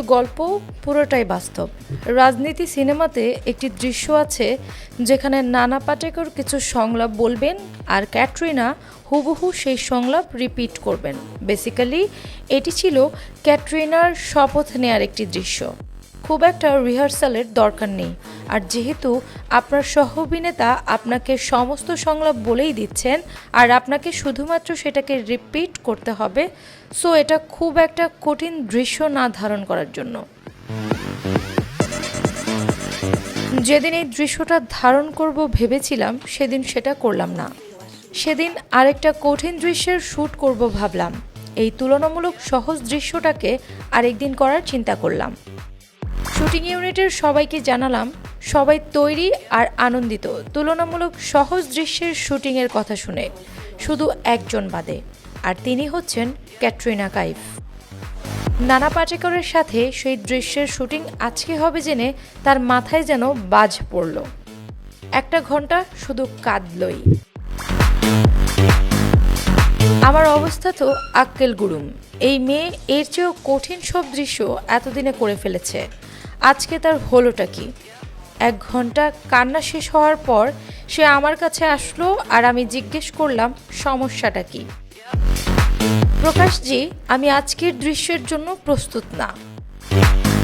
গল্প, পুরোটাই বাস্তব। রাজনীতি সিনেমাতে একটি দৃশ্য আছে যেখানে নানা পাটেকর কিছু সংলাপ বলবেন আর ক্যাটরিনা হুবহু সেই সংলাপ রিপিট করবেন। বেসিক্যালি, এটি ছিল ক্যাটরিনার শপথ নেয়ার একটি দৃশ্য। খুব একটা রিহার্সালের দরকার নেই। আর যেহেতু আপনার সহ অভিনেতা আপনাকে সমস্ত সংলাপ বলেই দিচ্ছেন, আর আপনাকে শুধুমাত্র সেটাকে রিপিট করতে হবে সো এটা খুব একটা কঠিন দৃশ্য না ধারণ করার জন্য। যেদিন এই দৃশ্যটা ধারণ করব ভেবেছিলাম, সেদিন সেটা করলাম না। সেদিন আরেকটা কঠিন দৃশ্যের শ্যুট করব ভাবলাম। এই তুলনামূলক সহজ দৃশ্যটাকে আরেকদিন করার চিন্তা করলাম। শুটিং ইউনিটের সবাইকে জানালাম, সবাই তৈরি আর আনন্দিত, তুলনামূলক সহজ দৃশ্যের শুটিংয়ের কথা শুনে, শুধু একজন বাদে, আর তিনি হচ্ছেন ক্যাটরিনা কাইফ। নানা পাটেকরের সাথে সেই দৃশ্যের শুটিং আজকে হবে জেনে তার মাথায় যেন বাজ পড়ল। একটা ঘণ্টা শুধু কাঁদলই। আমার অবস্থা তো আক্কেল গুরুম। এই মেয়ে এর চেয়েও কঠিন সব দৃশ্য এতদিনে করে ফেলেছে। আজকে তার হলোটা কি? এক ঘণ্টা কান্না শেষ হওয়ার পর সে আমার কাছে আসলো আর আমি জিজ্ঞেস করলাম, সমস্যাটা কি? প্রকাশজি, আমি আজকের দৃশ্যের জন্য প্রস্তুত না।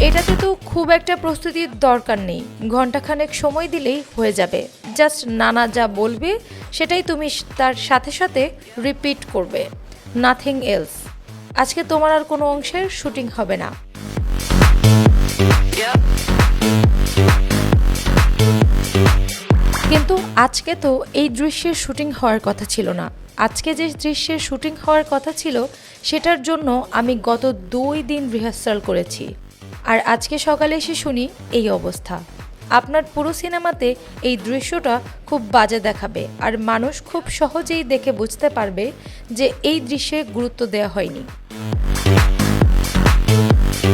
এটাতে তো খুব একটা প্রস্তুতির দরকার নেই। ঘন্টাখানেক সময় দিলেই হয়ে যাবে। জাস্ট নানা যা বলবে, সেটাই তুমি তার সাথে সাথে রিপিট করবে। Nothing else. আজকে তোমার আর কোনো অংশের শুটিং হবে না। আজকে তো এই দৃশ্যের শুটিং হওয়ার কথা ছিল না। আজকে যে দৃশ্যের শুটিং হওয়ার কথা ছিল, সেটার জন্য আমি গত দুই দিন রিহার্সাল করেছি। আর আজকে সকালে এসে শুনি এই অবস্থা। আপনার পুরো সিনেমাতে এই দৃশ্যটা খুব বাজে দেখাবে আর মানুষ খুব সহজেই দেখে বুঝতে পারবে যে এই দৃশ্যে গুরুত্ব দেওয়া হয়নি।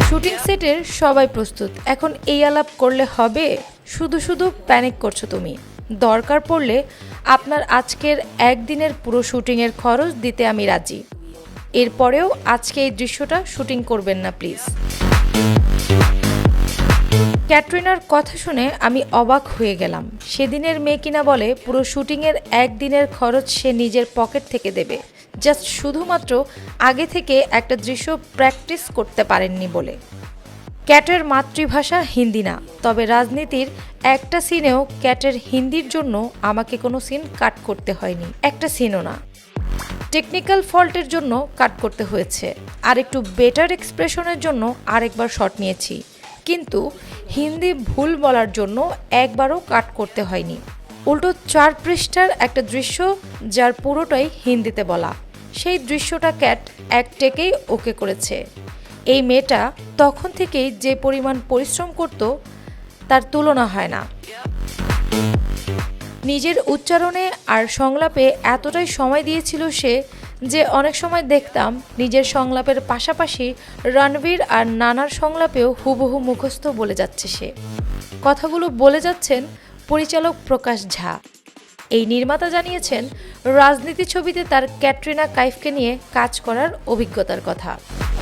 শুটিং সেটের সবাই প্রস্তুত। এখন এই আলাপ করলে হবে? শুধু শুধু প্যানিক করছ তুমি। দরকার পড়লে আপনার আজকের একদিনের পুরো শুটিংয়ের খরচ দিতে আমি রাজি। এরপরেও আজকে এই দৃশ্যটা শুটিং করবেন না, প্লিজ। ক্যাটরিনার কথা শুনে আমি অবাক হয়ে গেলাম। সেদিনের মেয়ে কিনা বলে পুরো শুটিংয়ের একদিনের খরচ সে নিজের পকেট থেকে দেবে। জাস্ট শুধুমাত্র আগে থেকে একটা দৃশ্য প্র্যাকটিস করতে পারেননি বলে। ক্যাটের মাতৃভাষা হিন্দি না। তবে রাজনীতির একটা সিনেও ক্যাটের হিন্দির জন্য আমাকে কোনো সিন কাট করতে হয়নি। একটা সিনও না। টেকনিক্যাল ফল্টের জন্য কাট করতে হয়েছে। আর একটু বেটার এক্সপ্রেশনের জন্য আরেকবার শট নিয়েছি। কিন্তু হিন্দি ভুল বলার জন্য একবারও কাট করতে হয়নি। উল্টো চার পৃষ্ঠার একটা দৃশ্য যার পুরোটাই হিন্দিতে বলা। সেই দৃশ্যটা ক্যাট এক টেকেই ওকে করেছে। এই মেয়েটা তখন থেকেই যে পরিমাণ পরিশ্রম করত, তার তুলনা হয় না। নিজের উচ্চারণে আর সংলাপে এতটাই সময় দিয়েছিল সে যে অনেক সময় দেখতাম নিজের সংলাপের পাশাপাশি রণবীর আর নানার সংলাপেও হুবহু মুখস্থ বলে যাচ্ছে সে। কথাগুলো বলে যাচ্ছেন পরিচালক প্রকাশ ঝা। এই নির্মাতা জানিয়েছেন, রাজনীতি ছবিতে তার ক্যাটরিনা কাইফকে নিয়ে কাজ করার অভিজ্ঞতার কথা।